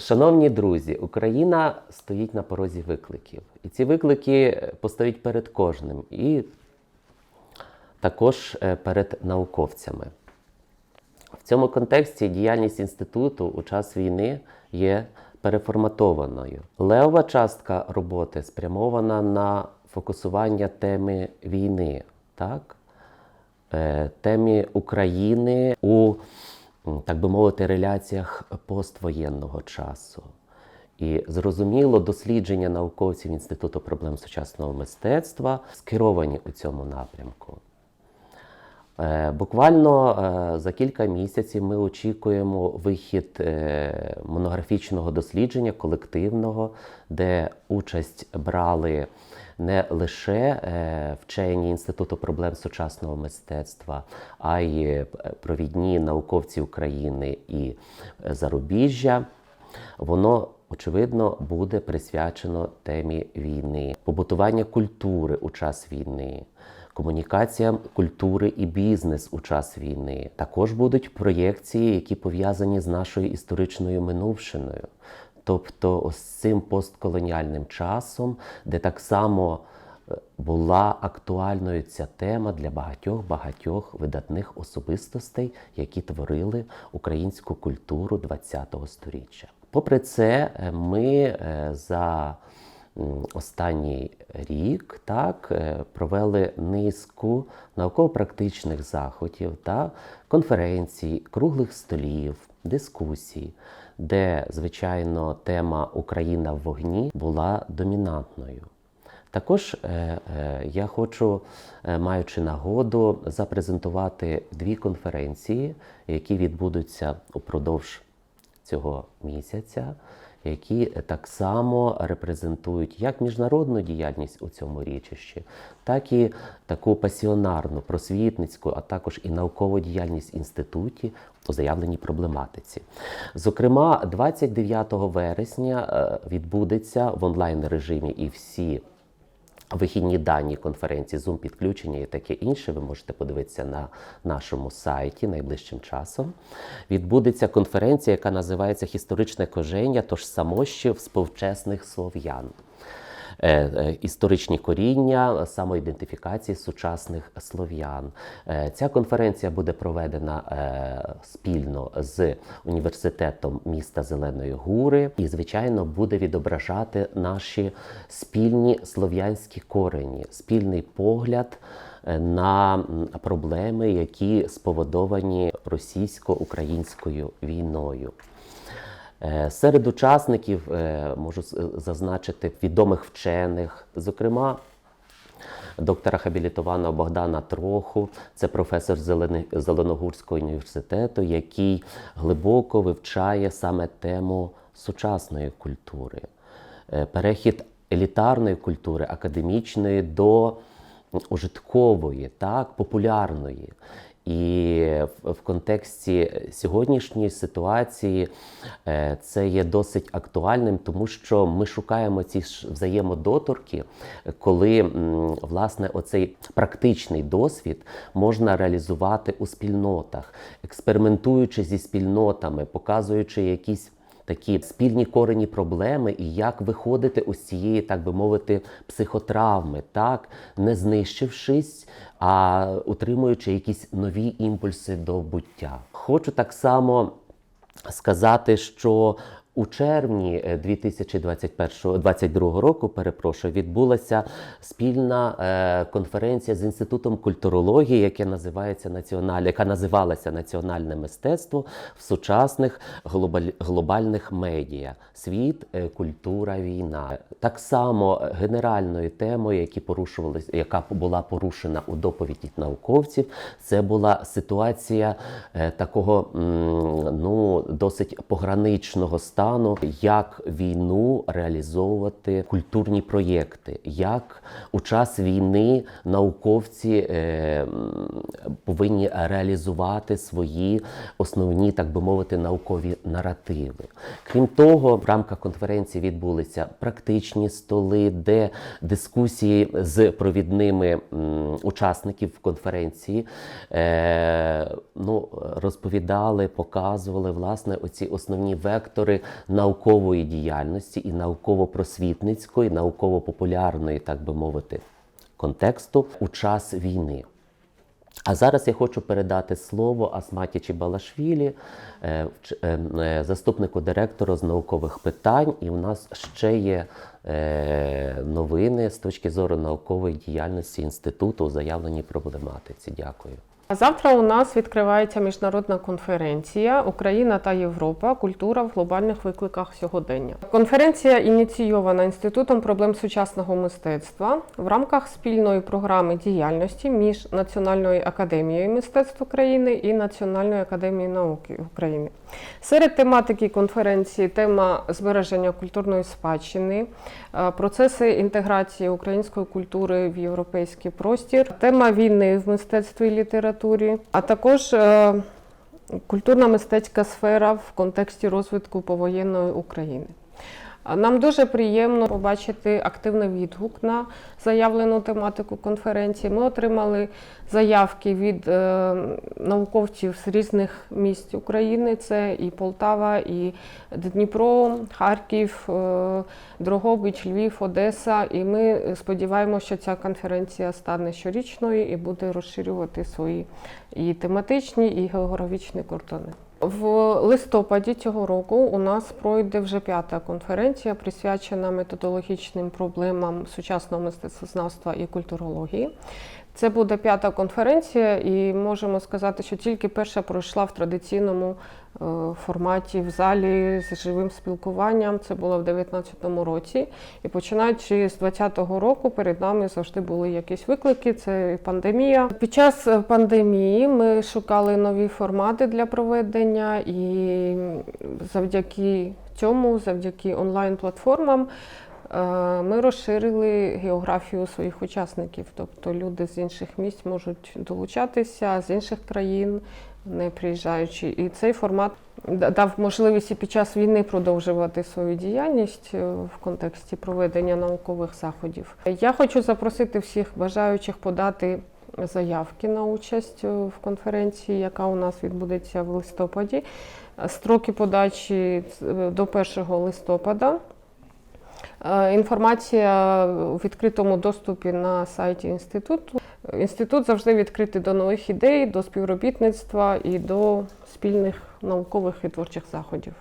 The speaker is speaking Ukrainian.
Шановні друзі, Україна стоїть на порозі викликів. І ці виклики постають перед кожним, і також е, перед науковцями. В цьому контексті діяльність інституту у час війни є переформатованою. Левова частка роботи спрямована на фокусування теми війни, так? Е, темі України у, так би мовити, реляціях поствоєнного часу. І зрозуміло, дослідження науковців Інституту проблем сучасного мистецтва скеровані у цьому напрямку. Е, Буквально е, за кілька місяців ми очікуємо вихід е, монографічного дослідження колективного, де участь брали не лише е, вчені Інституту проблем сучасного мистецтва, а й е, провідні науковці України і е, зарубіжжя. Воно очевидно буде присвячено темі війни, побутування культури у час війни, комунікаціям культури і бізнес у час війни. Також будуть проєкції, які пов'язані з нашою історичною минувшиною, тобто ось цим постколоніальним часом, де так само е, була актуальною ця тема для багатьох багатьох видатних особистостей, які творили українську культуру ХХ століття. Попри це, е, ми е, за останній рік так, провели низку науково-практичних заходів та конференцій, круглих столів, дискусій, де, звичайно, тема Україна в вогні була домінантною. Також е, е, я хочу, е, маючи нагоду, запрезентувати дві конференції, які відбудуться упродовж цього місяця, які так само репрезентують як міжнародну діяльність у цьому річищі, так і таку пасіонарну, просвітницьку, а також і наукову діяльність інституті у заявленій проблематиці. Зокрема, 29 вересня е, відбудеться в онлайн режимі і всі Вихідні дані конференції, Zoom підключення і таке інше, ви можете подивитися на нашому сайті найближчим часом. Відбудеться конференція, яка називається Історичне коження, тож самощів сповчесних слов'ян. Е, е, Історичні коріння самоідентифікації сучасних слов'ян. Е, Ця конференція буде проведена спільно з університетом міста Зеленої Гури і, звичайно, буде відображати наші спільні слов'янські корені, спільний погляд на проблеми, які спроводовані російсько-українською війною. Е, Серед учасників е, можу зазначити відомих вчених, зокрема доктора хабілітованого Богдана Троху, це професор Зеленогурського університету, який глибоко вивчає саме тему сучасної культури, Е, перехід елітарної культури, академічної до ужиткової, так, популярної. І в, контексті сьогоднішньої ситуації е, це є досить актуальним, тому що ми шукаємо ці взаємодоторки, коли власне оцей практичний досвід можна реалізувати у спільнотах, експериментуючи зі спільнотами, показуючи якісь такі спільні корені проблеми і як виходити ось цієї, так би мовити, психотравми, так не знищившись, а утримуючи якісь нові імпульси до буття. Хочу так само сказати, що у червні 2021-2022 року, перепрошую, відбулася спільна е, конференція з інститутом культурології, яке називається національ, яка називалася Національне мистецтво в сучасних глобаль- глобальних медіа. Світ, е, культура, війна. Так само генеральною темою, які порушувалися, яка була порушена у доповіді науковців, це була ситуація е, такого ну досить пограничного стану, як війну реалізовувати культурні проєкти, як у час війни науковці е, повинні реалізувати свої основні, так би мовити, наукові наративи. Крім того, в рамках конференції відбулися практичні столи, де дискусії з провідними учасників конференції е, ну, розповідали, показували власне оці основні вектори наукової діяльності і науково-просвітницької, науково-популярної, так би мовити, контексту у час війни. А зараз я хочу передати слово Асматі Чібалашвілі, е, е, е, заступнику директора з наукових питань. І в нас ще є новини з точки зору наукової діяльності інституту у заявленій проблематиці. Дякую. Завтра у нас відкривається міжнародна конференція Україна та Європа. Культура в глобальних викликах сьогодення. Конференція ініційована інститутом проблем сучасного мистецтва в рамках спільної програми діяльності між Національною академією мистецтв України і Національною академією науки України. Серед тематики конференції тема збереження культурної спадщини, е, процеси інтеграції української культури в європейський простір, тема війни в мистецтві і літературі, а також е, культурна мистецька сфера в контексті розвитку повоєнної України. Нам дуже приємно побачити активний відгук на заявлену тематику конференції. Ми отримали заявки від е, науковців з різних місць України: це і Полтава, і Дніпро, Харків, е, Дрогобич, Львів, Одеса. І ми сподіваємося, що ця конференція стане щорічною і буде розширювати свої і тематичні, і географічні кордони. В листопаді цього року у нас пройде вже п'ята конференція, присвячена методологічним проблемам сучасного мистецтвознавства і культурології. Це буде п'ята конференція, і можемо сказати, що тільки перша пройшла в традиційному е, форматі в залі з живим спілкуванням. Це було в 2019 році. І починаючи з 2020 року, перед нами завжди були якісь виклики. Це пандемія. Під час пандемії ми шукали нові формати для проведення, і завдяки цьому, завдяки онлайн-платформам. Е, Ми розширили географію своїх учасників, тобто люди з інших місць можуть долучатися з інших країн, не приїжджаючи. І цей формат дав можливість і під час війни продовжувати свою діяльність е, в контексті проведення наукових заходів. Я хочу запросити всіх бажаючих подати заявки на участь е, в конференції, яка у нас відбудеться в листопаді. Строки подачі до 1 листопада. Е, Інформація у відкритому доступі на сайті інституту. Інститут завжди відкритий до нових ідей, до співробітництва і до спільних наукових і творчих заходів.